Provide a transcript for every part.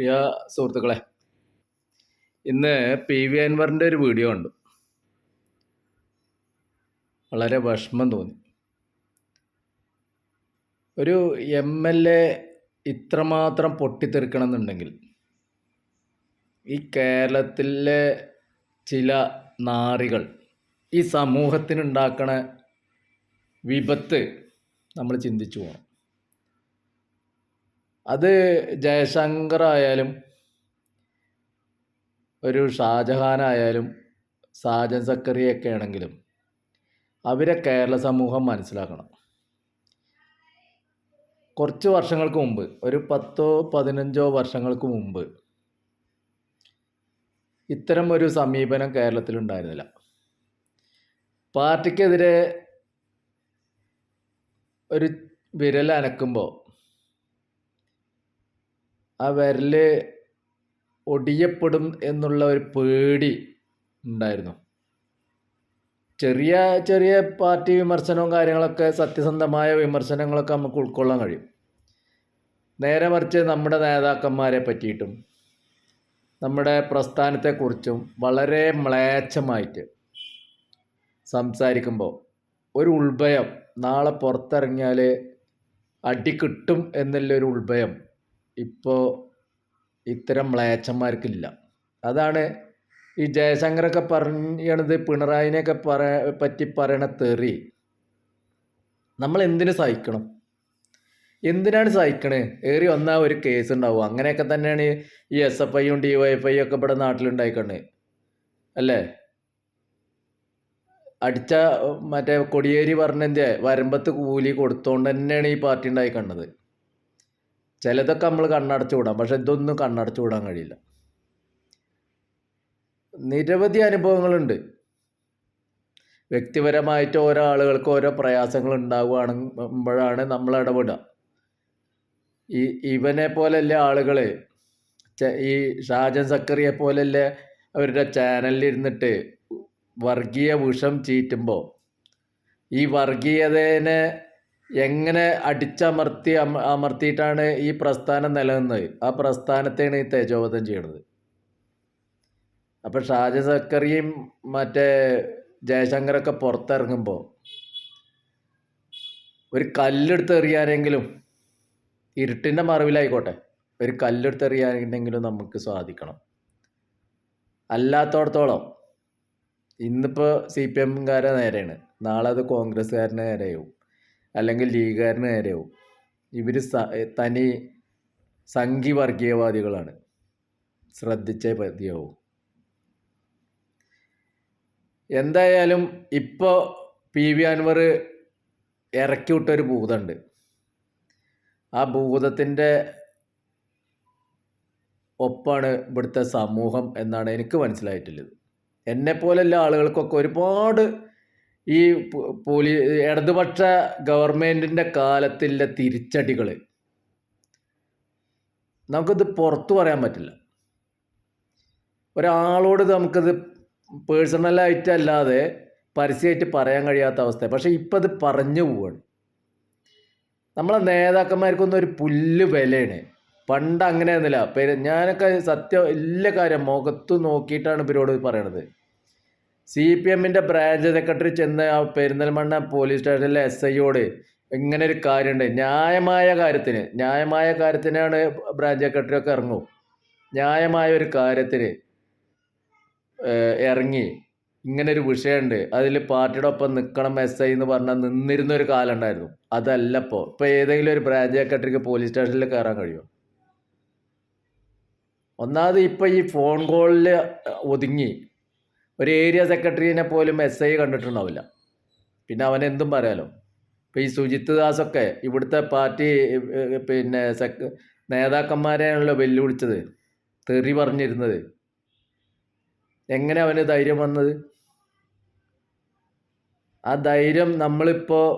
പ്രിയ സുഹൃത്തുക്കളെ ഇന്ന് P V അൻവറിന്റെ ഒരു വീഡിയോ ഉണ്ട് വളരെ വിഷമം തോന്നി. ഒരു എം എൽ എ ഇത്രമാത്രം പൊട്ടിത്തെറിക്കണം എന്നുണ്ടെങ്കിൽ ഈ കേരളത്തിലെ ചില നാറികൾ ഈ സമൂഹത്തിനുണ്ടാക്കണ വിപത്ത് നമ്മൾ ചിന്തിച്ചു പോകണം അത് ജയശങ്കർ ആയാലും ഒരു ഷാജഹാൻ ആയാലും സാജൻ സക്കറിയൊക്കെ ആണെങ്കിലും അവരെ കേരള സമൂഹം മനസ്സിലാക്കണം. കുറച്ച് വർഷങ്ങൾക്ക് മുമ്പ് ഒരു പത്തോ പതിനഞ്ചോ വർഷങ്ങൾക്ക് മുമ്പ് ഇത്തരം ഒരു സമീപനം കേരളത്തിലുണ്ടായിരുന്നില്ല. പാർട്ടിക്കെതിരെ ഒരു വിരൽ അനക്കുമ്പോൾ ആ വിരൽ ഒടിയപ്പെടും എന്നുള്ള ഒരു പേടി ഉണ്ടായിരുന്നു. ചെറിയ ചെറിയ പാർട്ടി വിമർശനവും കാര്യങ്ങളൊക്കെ സത്യസന്ധമായ വിമർശനങ്ങളൊക്കെ നമുക്ക് ഉൾക്കൊള്ളാൻ കഴിയും. നേരെ മറിച്ച് നമ്മുടെ നേതാക്കന്മാരെ പറ്റിയിട്ടും നമ്മുടെ പ്രസ്ഥാനത്തെക്കുറിച്ചും വളരെ മ്ലേച്ഛമായിട്ട് സംസാരിക്കുമ്പോൾ ഒരു ഉൾഭയം നാളെ പുറത്തിറങ്ങിയാൽ അടി കിട്ടും എന്നുള്ളൊരു ഉൾഭയം ഇപ്പോൾ ഇത്തരം മ്ലേച്ഛന്മാർക്കില്ല. അതാണ് ഈ ജയശങ്കറൊക്കെ പറയണത് പിണറായിനെയൊക്കെ പറ പറ്റി പറയണ തെറി. നമ്മൾ എന്തിനു സഹിക്കണം? എന്തിനാണ് സഹിക്കണേ? ഏറി വന്നാൽ ഒരു കേസ് ഉണ്ടാവും. അങ്ങനെയൊക്കെ തന്നെയാണ് ഈ എസ് എഫ് ഐയും ഡി വൈ ഒക്കെ ഇവിടെ നാട്ടിലുണ്ടായിക്കണേ. അല്ലേ? അടിച്ച മറ്റേ കൊടിയേരി പറഞ്ഞതിന്റെ വരമ്പത്ത് കൂലി കൊടുത്തോണ്ട് തന്നെയാണ് ഈ പാർട്ടി ഉണ്ടായി കണ്ടത് ചിലതൊക്കെ നമ്മൾ കണ്ണടച്ചു വിടാം പക്ഷെ ഇതൊന്നും കണ്ണടച്ചു വിടാൻ കഴിയില്ല. നിരവധി അനുഭവങ്ങളുണ്ട്. വ്യക്തിപരമായിട്ട് ഓരോ ആളുകൾക്ക് ഓരോ പ്രയാസങ്ങൾ ഉണ്ടാവുകയാണെമ്പോഴാണ് നമ്മൾ ഇടപെടുക. ഈ ഇവനെ പോലല്ലേ ആളുകൾ ഈ ഷാജൻ സക്കറിയെ പോലല്ലേ അവരുടെ ചാനലിൽ ഇരുന്നിട്ട് വർഗീയ വിഷം ചീറ്റുമ്പോൾ ഈ വർഗീയതേനെ എങ്ങനെ അടിച്ചമർത്തി അമ അമർത്തിയിട്ടാണ് ഈ പ്രസ്ഥാനം നിലനിന്നത്? ആ പ്രസ്ഥാനത്തെയാണ് ഈ തേജോവധം ചെയ്യണത്. അപ്പം ഷാജ സക്കറിയും മറ്റേ ജയശങ്കറൊക്കെ പുറത്തിറങ്ങുമ്പോൾ ഒരു കല്ലെടുത്ത് എറിയാനെങ്കിലും ഇരുട്ടിന്റെ മറവിലായിക്കോട്ടെ. ഒരു കല്ലെടുത്ത് എറിയാനെങ്കിലും നമുക്ക് സാധിക്കണം. അല്ലാത്തോടത്തോളം ഇന്നിപ്പോൾ സി പി എമ്മുകാരെ നേരെയാണ്. നാളെ അത് കോൺഗ്രസ്സുകാരനെ നേരെയാവും. അല്ലെങ്കിൽ ലീഗുകാരന് നേരെയാവും. ഇവർ തനി സംഘി വർഗീയവാദികളാണ് ശ്രദ്ധിച്ചേ പതിയാവും. എന്തായാലും ഇപ്പോൾ പി വി അൻവർ ഇറക്കി വിട്ടൊരു ഭൂതമുണ്ട്. ആ ഭൂതത്തിന്റെ ഒപ്പാണ് ഇവിടുത്തെ സമൂഹം എന്നാണ് എനിക്ക് മനസ്സിലായിട്ടുള്ളത്. എന്നെപ്പോലെയുള്ള ആളുകൾക്കൊക്കെ ഒരുപാട് ഈ പോലീ ഇടതുപക്ഷ ഗവൺമെന്റിന്റെ കാലത്തിലെ തിരിച്ചടികൾ നമുക്കിത് പുറത്തു പറയാൻ പറ്റില്ല. ഒരാളോട് നമുക്കത് പേഴ്സണലായിട്ടല്ലാതെ പരസ്യമായിട്ട് പറയാൻ കഴിയാത്ത അവസ്ഥ പക്ഷേ ഇപ്പം അത് പറഞ്ഞു പോവാണ്. നമ്മളെ നേതാക്കന്മാർക്കൊന്നും ഒരു പുല്ല് വിലയാണ്. പണ്ട് അങ്ങനെയൊന്നുമില്ല. പേര് ഞാനൊക്കെ സത്യം എല്ലാ കാര്യം മുഖത്ത് നോക്കിയിട്ടാണ് ഇവരോട് പറയണത്. സി പി എമ്മിന്റെ ബ്രാഞ്ച് സെക്രട്ടറി ചെന്ന് ആ പെരിന്തൽമണ്ണ പോലീസ് സ്റ്റേഷനിലെ എസ് ഐയോട് ഇങ്ങനെ ഒരു കാര്യമുണ്ട് ന്യായമായ കാര്യത്തിന് ന്യായമായ കാര്യത്തിനാണ് ബ്രാഞ്ച് സെക്രട്ടറി ഒക്കെ ഇറങ്ങും. ന്യായമായ ഒരു കാര്യത്തിന് ഇറങ്ങി. ഇങ്ങനെ ഒരു വിഷയമുണ്ട് അതിൽ പാർട്ടിയുടെ ഒപ്പം നിൽക്കണം എസ് ഐ എന്ന് പറഞ്ഞാൽ നിന്നിരുന്ന ഒരു കാലം ഉണ്ടായിരുന്നു അതല്ല ഇപ്പോൾ ഏതെങ്കിലും ഒരു ബ്രാഞ്ച് സെക്രട്ടറിക്ക് പോലീസ് സ്റ്റേഷനിൽ കയറാൻ കഴിയുമോ ഒന്നാമത് ഇപ്പോൾ ഈ ഫോൺ കോളിൽ ഒതുങ്ങി. ഒരു ഏരിയ സെക്രട്ടറിനെ പോലും എസ് ഐ കണ്ടിട്ടുണ്ടാവില്ല. പിന്നെ അവൻ എന്തും പറയാലോ. ഇപ്പോൾ ഈ സുജിത് ദാസൊക്കെ ഇവിടുത്തെ പാർട്ടി പിന്നെ സെക് നേതാക്കന്മാരെയാണല്ലോ വെല്ലുവിളിച്ചത്. തെറി പറഞ്ഞിരുന്നത്. എങ്ങനെ അവന് ധൈര്യം വന്നത്? ആ ധൈര്യം നമ്മളിപ്പോൾ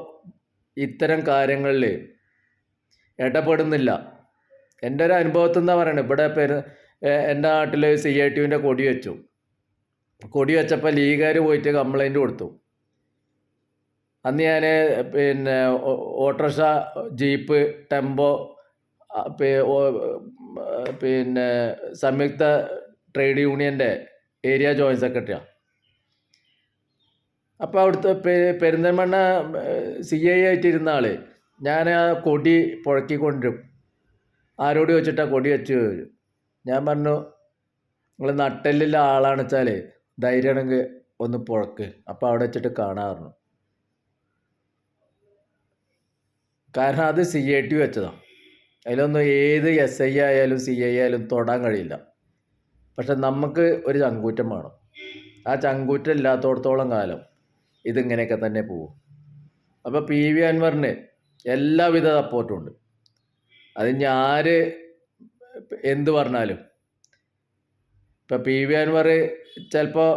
ഇത്തരം കാര്യങ്ങളിൽ ഇടപെടുന്നില്ല. എന്റെ ഒരു അനുഭവത്തിൽ നിന്നാണ് പറയണത് ഇവിടെ പേര് എന്റെ നാട്ടിൽ സി ഐ ടിവിന്റെ കൊടി വെച്ചു. കൊടി വെച്ചപ്പോൾ ലീഗുകാർ പോയിട്ട് കംപ്ലൈന്റ് കൊടുത്തു. അന്ന് ഞാൻ പിന്നെ ഓട്ടോറിക്ഷ ജീപ്പ് ടെമ്പോ പിന്നെ സംയുക്ത ട്രേഡ് യൂണിയന്റെ ഏരിയ ജോയിന്റ് സെക്രട്ടറിയാണ് അപ്പോൾ അവിടുത്തെ പെരിന്തൽമണ്ണ സി ഐ ആയിട്ടിരുന്ന ആൾ ഞാൻ ആ കൊടി പുഴക്കിക്കൊണ്ടിരും ആരോട് വെച്ചിട്ടാണ് കൊടി വെച്ച് ഞാൻ പറഞ്ഞു നിങ്ങൾ നട്ടെല്ലുള്ള ആളാണെന്ന് വെച്ചാൽ ധൈര്യമാണെങ്കിൽ ഒന്ന് പുഴക്ക്. അപ്പോൾ അവിടെ വെച്ചിട്ട് കാണാറുണ്ട്. കാരണം അത് സി ഐ ടി വെച്ചതാണ് അതിലൊന്നും ഏത് എസ് ഐ ആയാലും സി ഐ ആയാലും തൊടാൻ കഴിയില്ല. പക്ഷെ നമുക്ക് ഒരു ചങ്കൂറ്റം വേണം. ആ ചങ്കൂറ്റം ഇല്ലാത്തടത്തോളം കാലം ഇതിങ്ങനെയൊക്കെ തന്നെ പോകും. അപ്പോൾ പി വി അൻവറിന് എല്ലാവിധ സപ്പോർട്ടും ഉണ്ട്. അത് ഞാൻ എന്ത് പറഞ്ഞാലും ഇപ്പം പി വി അൻവർ ചിലപ്പോൾ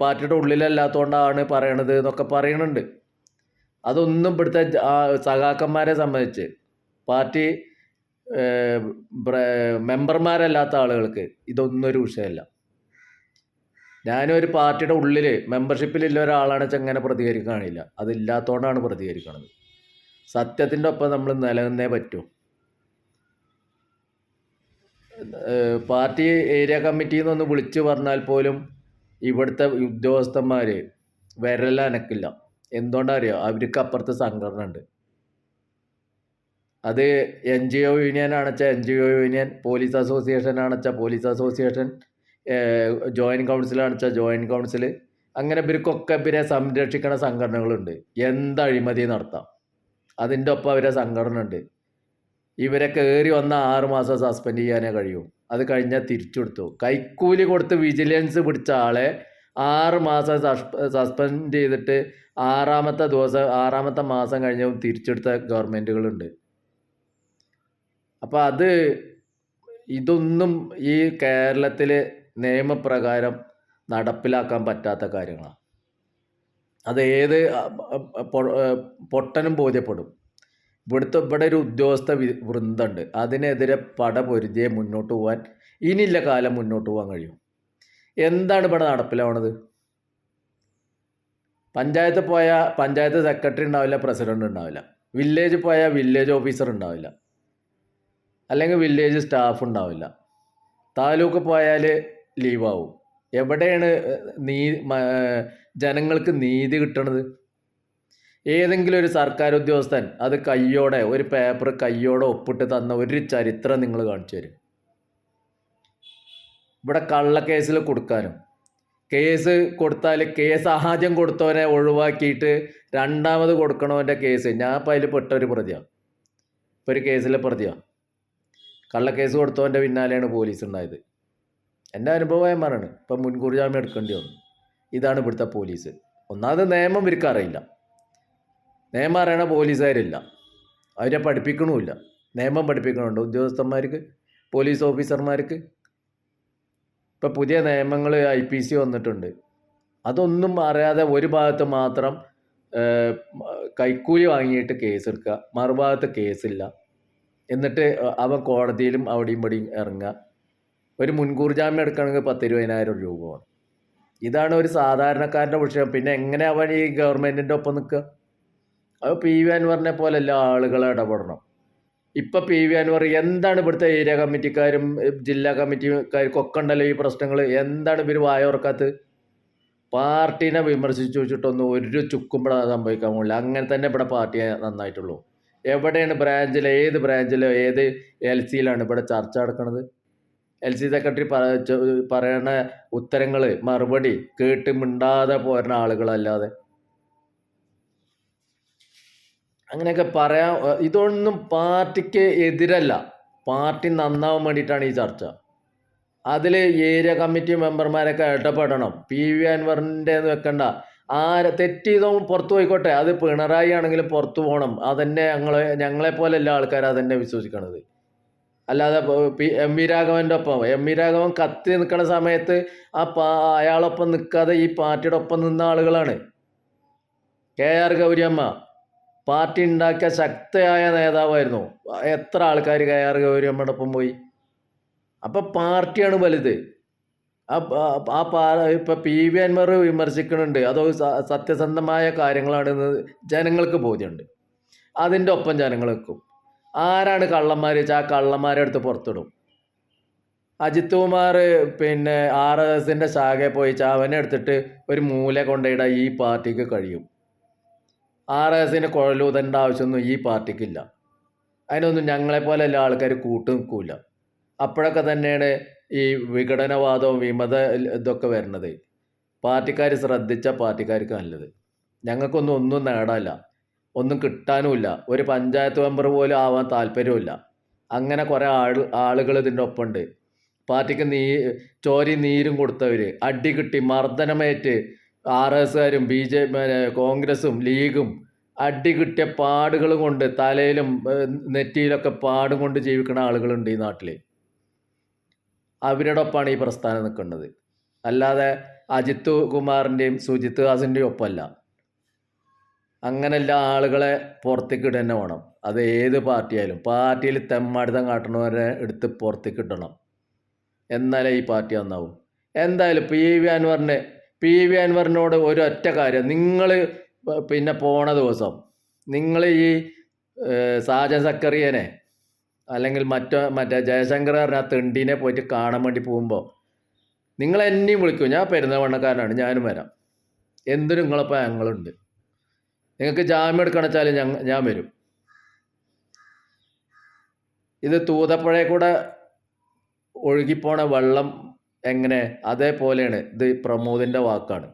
പാർട്ടിയുടെ ഉള്ളിലല്ലാത്തതുകൊണ്ടാണ് പറയണത് എന്നൊക്കെ പറയുന്നുണ്ട് അതൊന്നും ഇവിടുത്തെ സഖാക്കന്മാരെ സംബന്ധിച്ച്. പാർട്ടി മെമ്പർമാരല്ലാത്ത ആളുകൾക്ക് ഇതൊന്നും ഒരു വിഷയമല്ല. ഞാനൊരു പാർട്ടിയുടെ ഉള്ളിൽ മെമ്പർഷിപ്പിലുള്ള ഒരാളാണ് ചെങ്ങനെ പ്രതികരിക്കാനില്ല. അതില്ലാത്തതുകൊണ്ടാണ് പ്രതികരിക്കുന്നത് സത്യത്തിന്റെ ഒപ്പം നമ്മൾ നിലനിന്നേ പറ്റൂ. പാർട്ടി ഏരിയ കമ്മിറ്റിയിൽ നിന്നൊന്ന് വിളിച്ച് പറഞ്ഞാൽ പോലും ഇവിടുത്തെ ഉദ്യോഗസ്ഥന്മാർ വിരലനക്കില്ല എന്തുകൊണ്ടറിയോ? അവർക്ക് അപ്പുറത്ത് സംഘടന ഉണ്ട്. അത് N G O union ആണെച്ചാൽ N G O union police association ആണെച്ചാൽ police association joint council ആണെച്ചാൽ ജോയിന്റ് കൗൺസിൽ അങ്ങനെ ഇവർക്കൊക്കെ ഇവരെ സംരക്ഷിക്കുന്ന സംഘടനകളുണ്ട്. എന്ത് അഴിമതി നടത്താം. അതിന്റെ ഒപ്പം അവരെ സംഘടന ഉണ്ട്. ഇവരെ കയറി വന്ന ആറുമാസം സസ്പെൻഡ് ചെയ്യാനേ കഴിയൂ. അത് കഴിഞ്ഞാൽ തിരിച്ചു കൊടുത്തു കൈക്കൂലി കൊടുത്ത് വിജിലൻസ് പിടിച്ച ആളെ ആറ് മാസം സസ്പെൻഡ് ചെയ്തിട്ട് ആറാമത്തെ ദിവസം ആറാമത്തെ മാസം കഴിഞ്ഞ തിരിച്ചെടുത്ത ഗവൺമെന്റുകളുണ്ട് അപ്പോൾ അത് ഇതൊന്നും ഈ കേരളത്തിൽ നിയമപ്രകാരം നടപ്പിലാക്കാൻ പറ്റാത്ത കാര്യങ്ങളാണ് അത് ഏത് പൊട്ടനും ബോധ്യപ്പെടും. ഇവിടുത്തെ ഇവിടെ ഒരു ഉദ്യോഗസ്ഥ വി- വൃന്ദമുണ്ട്. അതിനെതിരെ പട പൊരുതിയെ മുന്നോട്ട് പോകാൻ ഇനിയില്ല കാലം മുന്നോട്ട് പോകാൻ കഴിയും. എന്താണ് ഇവിടെ നടപ്പിലാവണത്? പഞ്ചായത്ത് പോയാൽ പഞ്ചായത്ത് സെക്രട്ടറി ഉണ്ടാവില്ല പ്രസിഡന്റ് ഉണ്ടാവില്ല. വില്ലേജ് പോയാൽ വില്ലേജ് ഓഫീസർ ഉണ്ടാവില്ല. അല്ലെങ്കിൽ വില്ലേജ് സ്റ്റാഫ് ഉണ്ടാവില്ല. താലൂക്ക് പോയാൽ ലീവാവും. എവിടെയാണ് നീ ജനങ്ങൾക്ക് നീതി കിട്ടണത്? ഏതെങ്കിലും ഒരു സർക്കാർ ഉദ്യോഗസ്ഥൻ അത് കയ്യോടെ ഒരു പേപ്പർ കയ്യോടെ ഒപ്പിട്ട് തന്ന ഒരു ചരിത്രം നിങ്ങൾ കാണിച്ചു തരും. ഇവിടെ കള്ളക്കേസിൽ കൊടുക്കാനും കേസ് കൊടുത്താൽ കേസ് ആദ്യം കൊടുത്തവനെ ഒഴിവാക്കിയിട്ട് രണ്ടാമത് കൊടുക്കണവന്റെ കേസ്. ഞാൻ ഇപ്പം അതിൽ പെട്ട ഒരു പ്രതിയാണ്. ഇപ്പോൾ ഒരു കേസിലെ പ്രതിയാണ്. കള്ളക്കേസ് കൊടുത്തവന്റെ പിന്നാലെയാണ് പോലീസ് ഉണ്ടായത്. എന്റെ അനുഭവം പറയാണ്. ഇപ്പം മുൻകൂർ ജാമ്യം എടുക്കേണ്ടി വന്നു. ഇതാണ് ഇവിടുത്തെ പോലീസ്. ഒന്നാമത് നിയമം ഇവർക്ക് അറിയില്ല. നിയമം അറിയണ പോലീസുകാരില്ല. അവരെ പഠിപ്പിക്കണമില്ല. നിയമം പഠിപ്പിക്കണമുണ്ട്. ഉദ്യോഗസ്ഥന്മാർക്ക് പോലീസ് ഓഫീസർമാർക്ക്. ഇപ്പം പുതിയ നിയമങ്ങൾ ഐ പി സി വന്നിട്ടുണ്ട്. അതൊന്നും അറിയാതെ ഒരു ഭാഗത്ത് മാത്രം കൈക്കൂലി വാങ്ങിയിട്ട് കേസെടുക്കുക. മറുഭാഗത്ത് കേസില്ല. എന്നിട്ട് അവൻ കോടതിയിലും അവിടെയും ഇവിടെയും ഇറങ്ങുക. ഒരു മുൻകൂർ ജാമ്യം എടുക്കണമെങ്കിൽ പത്തിരുപതിനായിരം രൂപ വേണം. ഇതാണ് ഒരു സാധാരണക്കാരന്റെ വിഷയം. പിന്നെ എങ്ങനെ അവൻ ഈ ഗവൺമെന്റിന്റെ ഒപ്പം നിൽക്കുക? അത് പി വി അൻവറിനെ പോലെ എല്ലാ ആളുകളും ഇടപെടണം. ഇപ്പം പി വി അൻവർ എന്താണ് ഇവിടുത്തെ ഏരിയ കമ്മിറ്റിക്കാരും ജില്ലാ കമ്മിറ്റിക്കാർക്കൊക്കെ ഉണ്ടല്ലോ ഈ പ്രശ്നങ്ങൾ എന്താണ് ഇവർ വായോർക്കാത്തത് പാർട്ടീനെ വിമർശിച്ചു വെച്ചിട്ടൊന്നും ഒരു ചുക്കും ഇവിടെ സംഭവിക്കാൻ പോകില്ല അങ്ങനെ തന്നെ ഇവിടെ പാർട്ടിയെ നന്നായിട്ടുള്ളൂ. എവിടെയാണ് ബ്രാഞ്ചിൽ ഏത് ബ്രാഞ്ചിലോ ഏത് എൽ സിയിലാണ് ഇവിടെ ചർച്ച നടക്കുന്നത് എൽ സി സെക്രട്ടറി പറയണ ഉത്തരങ്ങൾ മറുപടി കേട്ട് മിണ്ടാതെ പോരുന്ന ആളുകളല്ലാതെ. അങ്ങനെയൊക്കെ പറയാൻ ഇതൊന്നും പാർട്ടിക്ക് എതിരല്ല. പാർട്ടി നന്നാവാൻ വേണ്ടിയിട്ടാണ് ഈ ചർച്ച. അതിൽ ഏരിയ കമ്മിറ്റി മെമ്പർമാരൊക്കെ ഇടപെടണം. പി വി അൻവറിന്റെ വെക്കണ്ട. ആരെ തെറ്റ് ചെയ്തോ പുറത്തു പോയിക്കോട്ടെ. അത് പിണറായി ആണെങ്കിലും പുറത്തു പോകണം. അതന്നെ ഞങ്ങളെ ഞങ്ങളെ പോലെ എല്ലാ ആൾക്കാരും അതന്നെ വിശ്വസിക്കണത്. അല്ലാതെ പി എം വി രാഘവന്റെ ഒപ്പം. എം വി രാഘവൻ കത്തി നിൽക്കുന്ന സമയത്ത് ആ പാ അയാളൊപ്പം നിൽക്കാതെ ഈ പാർട്ടിയുടെ ഒപ്പം നിന്ന ആളുകളാണ്. K R Gouriamma. പാർട്ടി ഉണ്ടാക്കിയ ശക്തയായ നേതാവായിരുന്നു. എത്ര ആൾക്കാർ കെ ആർ ഗൗരിയമ്മയുടെ പോയി. അപ്പം പാർട്ടിയാണ് വലുത്. ആ പ- ഇപ്പം പി വി അൻവർ വിമർശിക്കുന്നുണ്ട്. അതോ സത്യസന്ധമായ കാര്യങ്ങളാണെന്ന് ജനങ്ങൾക്ക് ബോധ്യമുണ്ട്. അതിന്റെ ഒപ്പം ജനങ്ങൾ നിൽക്കും. ആരാണ് കള്ളന്മാർ വെച്ചാൽ ആ കള്ളന്മാരെ അടുത്ത് പുറത്തിടും. അജിത് കുമാർ പിന്നെ ആർ എസ് എസിന്റെ ശാഖയെ പോയി അവനെ എടുത്തിട്ട് ഒരു മൂല കൊണ്ടിടാൻ ഈ പാർട്ടിക്ക് കഴിയും. ആർ എസ് എസിന്റെ കുഴലൂതേണ്ട ആവശ്യമൊന്നും ഈ പാർട്ടിക്കില്ല. അതിനൊന്നും ഞങ്ങളെപ്പോലെ എല്ലാ ആൾക്കാർ കൂട്ടു നിൽക്കില്ല അപ്പോഴൊക്കെ തന്നെയാണ് ഈ വിഘടനവാദവും വിമത ഇതൊക്കെ വരുന്നത്. പാർട്ടിക്കാർ ശ്രദ്ധിച്ച പാർട്ടിക്കാർക്ക് നല്ലത്. ഞങ്ങൾക്കൊന്നും ഒന്നും നേടാനില്ല. ഒന്നും കിട്ടാനുമില്ല. ഒരു പഞ്ചായത്ത് മെമ്പർ പോലും ആവാൻ താല്പര്യമില്ല അങ്ങനെ കുറേ ആൾ ആളുകൾ ഇതിന്റെ ഒപ്പമുണ്ട്. പാർട്ടിക്ക് നീ ചോരി നീരും കൊടുത്തവർ അടി കിട്ടി മർദ്ദനമേറ്റ് ആർ എസുകാരും ബി ജെ കോൺഗ്രസും ലീഗും അടി കിട്ടിയ പാടുകൾ കൊണ്ട് തലയിലും നെറ്റിയിലൊക്കെ പാടും കൊണ്ട് ജീവിക്കുന്ന ആളുകളുണ്ട് ഈ നാട്ടിൽ അവരുടെ ഒപ്പമാണ് ഈ പ്രസ്ഥാനം നിൽക്കുന്നത്. അല്ലാതെ അജിത് കുമാറിന്റെയും സുജിത് ദാസിന്റെയും ഒപ്പമല്ല. അങ്ങനെയുള്ള ആളുകളെ പുറത്തേക്ക് തന്നെ വേണം. അത് ഏത് പാർട്ടിയായാലും. പാർട്ടിയിൽ തെമ്മാടിത്തം കാട്ടണവരെ എടുത്ത് പുറത്തേക്ക് ഇടണം. എന്നാലേ ഈ പാർട്ടി നന്നാവും. എന്തായാലും പി വി അൻവറിന് പി വി അൻവറിനോട് ഒരൊറ്റ കാര്യം. നിങ്ങൾ പിന്നെ പോണ ദിവസം നിങ്ങൾ ഈ സാജൻ സക്കറിയനെ അല്ലെങ്കിൽ മറ്റോ മറ്റേ ജയശങ്കർ പറഞ്ഞ തെണ്ടീനെ പോയിട്ട് കാണാൻ വേണ്ടി പോകുമ്പോൾ നിങ്ങൾ എന്നെയും വിളിക്കും. ഞാൻ പെരുന്നവണ്ണക്കാരനാണ് ഞാനും വരാം. എന്തിനും നിങ്ങളിപ്പോൾ ഞങ്ങളുണ്ട്. നിങ്ങൾക്ക് ജാമ്യം എടുക്കണം വെച്ചാൽ ഞങ്ങ ഞാൻ വരും. ഇത് തൂതപ്പുഴയിൽ കൂടെ ഒഴുകിപ്പോണ വെള്ളം എങ്ങനെ? അതേപോലെയാണ് ഇത് പ്രമോദിന്റെ വാക്കാണ്.